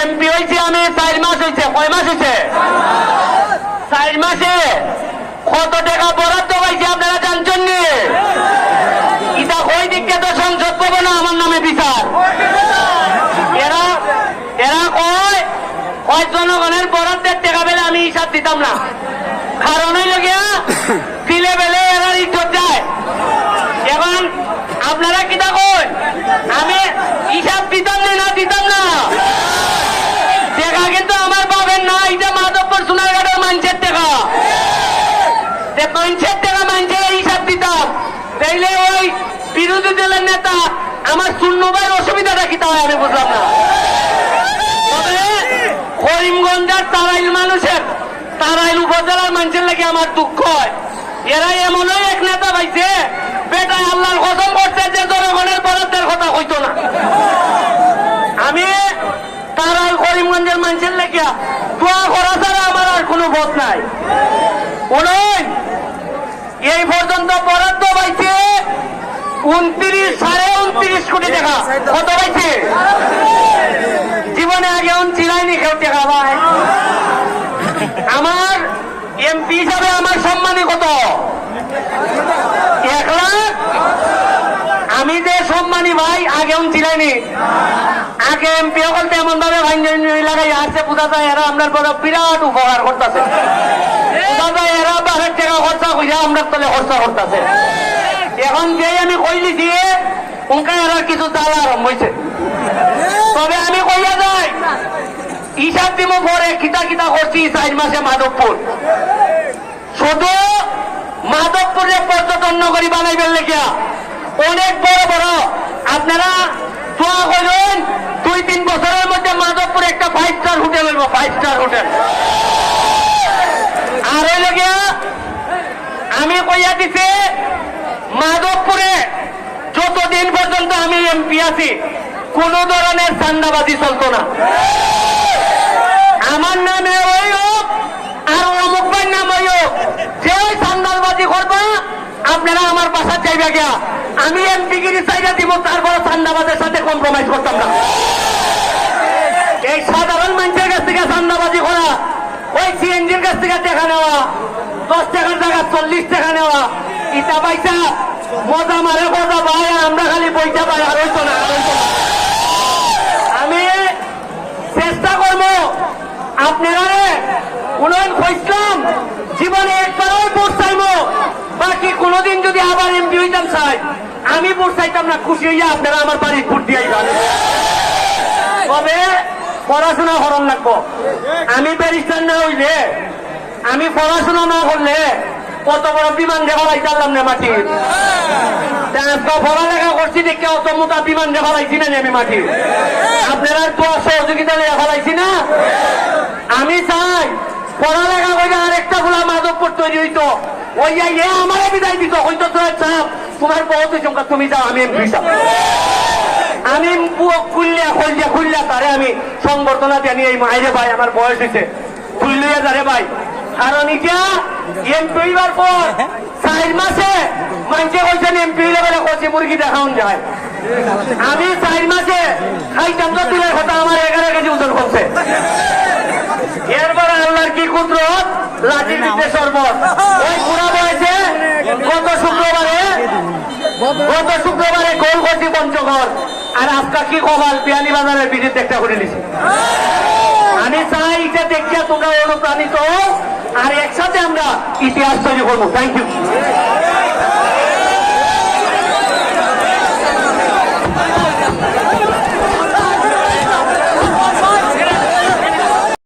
MP হয়েছে আমি, চার মাস হয়েছে, কয় মাস হয়েছে? চার মাসে। কত টাকা বরাদ্দ পাইছে আপনারা জানছেন নি? ইটা কই দিকে তো সংসদ পাবো না, আমার নামে বিচার। এরা এরা কয় কয় জনগণের বরাদ্দের টাকা পেলে আমি হিসাব দিতাম না। কারণ হইল গিয়া দিলে বেলে এরা ইজ্জত যায় এখন আপনারা কিতা কই আমি হিসাব দিতাম না দিতাম না টাকা কিন্তু আমার পাবেন না এটা মাধবপুর সোনারঘাটের মানুষের টাকা যে মানুষের টাকা মানুষের হিসাব দিতাম তাইলে ওই বিরোধী দলের নেতা, আমার শূন্য ভাইয়ের অসুবিধাটা কিতা হয় আমি বুঝলাম না। করিমগঞ্জের তারাইল মানুষের, তারাইল উপজেলার মানুষের লাগে আমার দুঃখ হয়। এরা এমনই এক নেতা পাইছে বেটা আল্লাহর কসম করছে যে জনগণের বরাদ্দের কথা হইতো না। আমি তারাইল করিমগঞ্জের মানুষের লেগে দোয়া করা ছাড়া আমার আর কোনো বোধ নাই। এই পর্যন্ত বরাদ্দ পাইছে উনত্রিশ সাড়ে উনত্রিশ কোটি টাকা। কত পাইছে? জীবনে আগে উন চিনাইনি কেউ টাকা, ভাই। আমার এমপি হিসাবে আমার সম্মানী কত? এক লাখ? আমি যে সম্মানী, ভাই, আগে উন চিনাইনি আগে এমপি সকল তেমন ভাবে ভাই লাগাই আসছে বুঝা যায় এরা আপনার বড় বিরাট উপকার করতেছে। বুঝা যায় এরা বারের টাকা খরচা কইরা আমরা তলে খরচা করতেছে। এখন যে আমি কিছু আরম্ভ হয়েছে তবে আমি কইয়া যাই দিব পরে কিতা কিতা করছি চার মাসে মাধবপুর শুধু মাধবপুরে পর্যটন নগরী বানাইবেন লেগিয়া অনেক বড় বড়। আপনারা দোয়া করুন, দুই তিন বছরের মধ্যে মাধবপুরে একটা ফাইভ স্টার হোটেল হইব ফাইভ স্টার হোটেল আর লেগিয়া আমি কইয়া দিছি মাধবপুরে যতদিন পর্যন্ত আমি এমপি আছি, কোন ধরনের চান্দাবাজি চলতো না। আমার নামে ওই হোক আর অমুক ভাই নাম ওই হোক যে ওই চান্দাবাজি করবা, আপনারা আমার বাসা চাইবে গিয়া। আমি এমপি গিরি চাইরা দিব, তারপরে চান্দাবাজের সাথে কম্প্রোমাইজ করতাম না। এই সাধারণ মানুষের কাছ থেকে চান্দাবাজি করা, ওই সিএনজির কাছ থেকে টাকা নেওয়া, দশ টাকার টাকা চল্লিশ টাকা নেওয়া, ইটা পয়সা, মজা মারে মজা ভাই আমরা খালি বইটা পাই আর হইতো না আর হইতো না। আমি চেষ্টা করব আপনারা উন্নয়ন খুঁজলাম জীবনে একবারও ভোট চাইব বাকি কোনোদিন যদি আবার এমপি হইতাম চাই আমি ভোট চাইতাম না, খুশি হইয়া আপনারা আমার বাড়ির ভোট দিয়ে তবে পড়াশোনা করন লাগবো। আমি ব্যারিস্টার না হইলে, আমি পড়াশোনা না করলে কত বড় বিমান দেখা পাইতাম না মাটি। পড়ালেখা করছি দেখে অত মোটা বিমান দেখা পাইছি না আমি মাটি। আপনারা তো সহযোগিতা লেখা ফেলাইছি না? আমি চাই, পড়ালেখা করে আরেকটা গুলা মাধবপুর তৈরি হইতো। ওই যে আমারে বিদায় দিত হয়তো তোর চাপ তোমার বহুত তুমি যাও, আমি এমপি আমি খুললিয়া তারে আমি সংবর্ধনা জানি এই ভাই, আমার বয়স হয়েছে খুললিয়া তারে ভাই। কারণ ইটা এমপি হইবার পর চার মাসে মানুষে কইছেন এমপি লেভেলে কচি মুরগি দেখাউন যায়। আমি চার মাসে খাইতাম তো তুলের কথা, আমার এগারো কেজি ওজন করছে এরপর আল্লাহর কি কুদরত? লাঠির বিদ্যে শরবত ওই বুড়া বয়সে গত শুক্রবারে গত শুক্রবারে গোল করছি পঞ্চগড়। আর আজকা কি কবাল বিয়ানি বাজারের বিদ্যুৎ একটা করে নিছি। আমি চাই এটা দেখিয়া তোমরা অনুপ্রাণিত আর একসাথে আমরা ইতিহাস তৈরি করব। Thank you